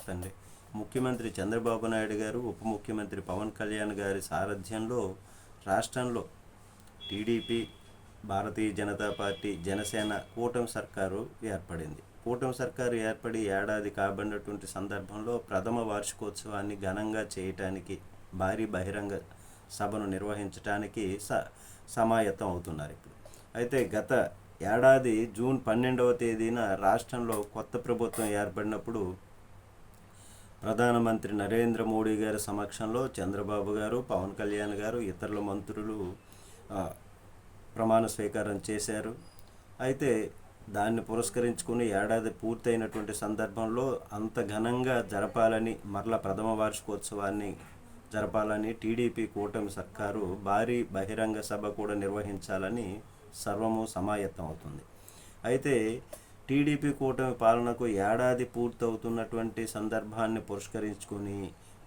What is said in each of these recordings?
సంస్థ అండి. ముఖ్యమంత్రి చంద్రబాబు నాయుడు గారు ఉప ముఖ్యమంత్రి పవన్ కళ్యాణ్ గారి సారథ్యంలో రాష్ట్రంలో టీడీపీ భారతీయ జనతా పార్టీ జనసేన కూటమి సర్కారు ఏర్పడింది. కూటమి సర్కారు ఏర్పడి ఏడాది కాబడినటువంటి సందర్భంలో ప్రథమ వార్షికోత్సవాన్ని ఘనంగా చేయటానికి భారీ బహిరంగ సభను నిర్వహించడానికి స సమాయత్తం అవుతున్నారు ఇప్పుడు. అయితే గత ఏడాది జూన్ పన్నెండవ తేదీన రాష్ట్రంలో కొత్త ప్రభుత్వం ఏర్పడినప్పుడు ప్రధానమంత్రి నరేంద్ర మోడీ గారి సమక్షంలో చంద్రబాబు గారు పవన్ కళ్యాణ్ గారు ఇతరుల మంత్రులు ప్రమాణ స్వీకారం చేశారు. అయితే దాన్ని పురస్కరించుకుని ఏడాది పూర్తయినటువంటి సందర్భంలో అంత ఘనంగా జరపాలని మరల ప్రథమ వార్షికోత్సవాన్ని జరపాలని టీడీపీ కూటమి సర్కారు భారీ బహిరంగ సభ కూడా నిర్వహించాలని సర్వము సమాయత్తం అవుతుంది. అయితే టీడీపీ కూటమి పాలనకు ఏడాది పూర్తవుతున్నటువంటి సందర్భాన్ని పురస్కరించుకొని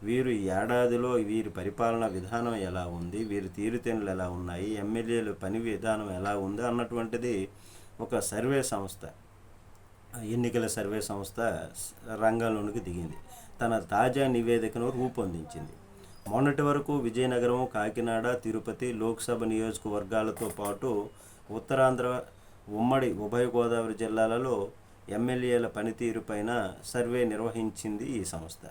వీరు ఈ ఏడాదిలో వీరి పరిపాలన విధానం ఎలా ఉంది వీరి తీరుతెన్నులు ఎలా ఉన్నాయి ఎమ్మెల్యేలు పని విధానం ఎలా ఉంది అన్నటువంటిది ఒక సర్వే సంస్థ ఎన్నికల సర్వే సంస్థ రంగంలోనికి దిగింది. తన తాజా నివేదికను రూపొందించింది. మొన్నటి వరకు విజయనగరం కాకినాడ తిరుపతి లోక్సభ నియోజకవర్గాలతో పాటు ఉత్తరాంధ్ర ఉమ్మడి ఉభయ గోదావరి జిల్లాలలో ఎమ్మెల్యేల పనితీరుపైన సర్వే నిర్వహించింది ఈ సంస్థ.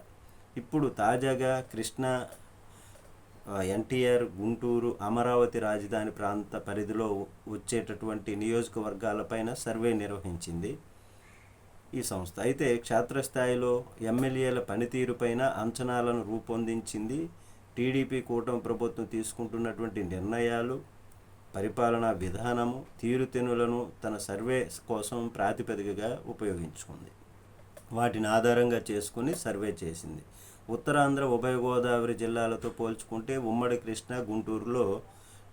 ఇప్పుడు తాజాగా కృష్ణా ఎన్టీఆర్ గుంటూరు అమరావతి రాజధాని ప్రాంత పరిధిలో వచ్చేటటువంటి నియోజకవర్గాలపైన సర్వే నిర్వహించింది ఈ సంస్థ. అయితే క్షేత్రస్థాయిలో ఎమ్మెల్యేల పనితీరుపైన అంచనాలను రూపొందించింది టీడీపీ కూటమి ప్రభుత్వం తీసుకుంటున్నటువంటి నిర్ణయాలు పరిపాలనా విధానము తీరుతెనులను తన సర్వే కోసం ప్రాతిపదికగా ఉపయోగించుకుంది. వాటిని ఆధారంగా చేసుకుని సర్వే చేసింది. ఉత్తరాంధ్ర ఉభయ గోదావరి జిల్లాలతో పోల్చుకుంటే ఉమ్మడి కృష్ణా గుంటూరులో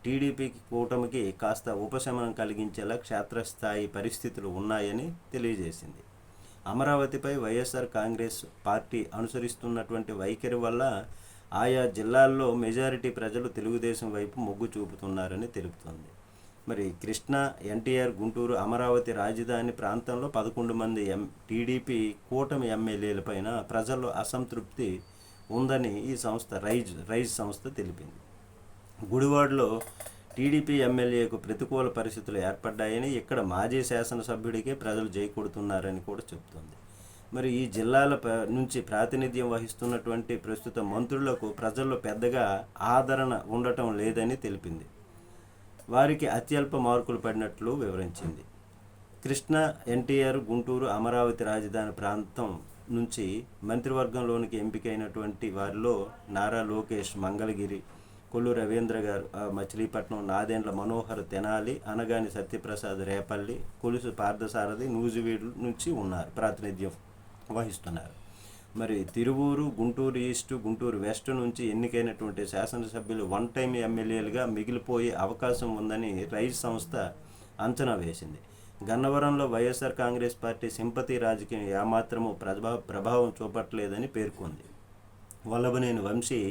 టీడీపీకి కూటమికి కాస్త ఉపశమనం కలిగించేలా క్షేత్రస్థాయి పరిస్థితులు ఉన్నాయని తెలియజేసింది. అమరావతిపై వైఎస్ఆర్ కాంగ్రెస్ పార్టీ అనుసరిస్తున్నటువంటి వైఖరి వల్ల ఆయా జిల్లాల్లో మెజారిటీ ప్రజలు తెలుగుదేశం వైపు మొగ్గు చూపుతున్నారని తెలుపుతోంది. మరి కృష్ణా ఎన్టీఆర్ గుంటూరు అమరావతి రాజధాని ప్రాంతంలో పదకొండు మంది ఎం టీడీపీ కూటమి ఎమ్మెల్యేలపైన ప్రజల్లో అసంతృప్తి ఉందని ఈ సంస్థ రైజ్ రైజ్ సంస్థ తెలిపింది. గుడివాడలో టీడీపీ ఎమ్మెల్యేకు ప్రతికూల పరిస్థితులు ఏర్పడ్డాయని ఇక్కడ మాజీ శాసనసభ్యుడికే ప్రజలు జై కొడుతున్నారని కూడా చెబుతోంది మరి ఈ జిల్లాల ప- నుంచి ప్రాతినిధ్యం వహిస్తున్నటువంటి ప్రస్తుత మంత్రులకు ప్రజల్లో పెద్దగా ఆదరణ ఉండటం లేదని తెలిపింది. వారికి అత్యల్ప మార్కులు పడినట్లు వివరించింది. కృష్ణా ఎన్టీఆర్ గుంటూరు అమరావతి రాజధాని ప్రాంతం నుంచి మంత్రివర్గంలోనికి ఎంపికైనటువంటి వారిలో నారా లోకేష్ మంగళగిరి కొల్లు రవీంద్ర గారు మచిలీపట్నం నాదెండ్ల మనోహర్ తెనాలి అనగాని సత్యప్రసాద్ రేపల్లి కొలుసు పార్థసారథి నూజివీడు నుంచి ఉన్నారు. ప్రాతినిధ్యం వహిస్తున్నారు మరి తిరువూరు గుంటూరు ఈస్ట్ గుంటూరు వెస్ట్ నుంచి ఎన్నికైనటువంటి శాసనసభ్యులు వన్ టైం ఎమ్మెల్యేలుగా మిగిలిపోయే అవకాశం ఉందని రైస్ సంస్థ అంచనా వేసింది. గన్నవరంలో వైఎస్ఆర్ కాంగ్రెస్ పార్టీ సింపతి రాజకీయం ఏమాత్రము ప్రభా ప్రభావం చూపట్లేదని పేర్కొంది. వల్లభనేని వంశీ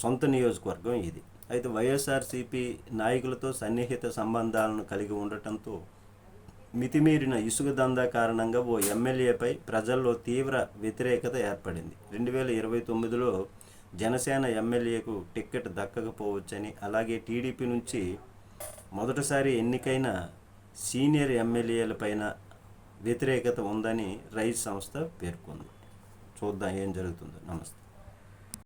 సొంత నియోజకవర్గం ఇది. అయితే వైఎస్ఆర్సీపీ నాయకులతో సన్నిహిత సంబంధాలను కలిగి ఉండటంతో మితిమీరిన ఇసుక దందా కారణంగా ఓ ఎమ్మెల్యేపై ప్రజల్లో తీవ్ర వ్యతిరేకత ఏర్పడింది. రెండు వేల ఇరవై తొమ్మిదిలో జనసేన ఎమ్మెల్యేకు టిక్కెట్ దక్కకపోవచ్చని అలాగే టీడీపీ నుంచి మొదటిసారి ఎన్నికైన సీనియర్ ఎమ్మెల్యేలపైన వ్యతిరేకత ఉందని రైస్ సంస్థ పేర్కొంది. చూద్దాం ఏం జరుగుతుందో. నమస్తే.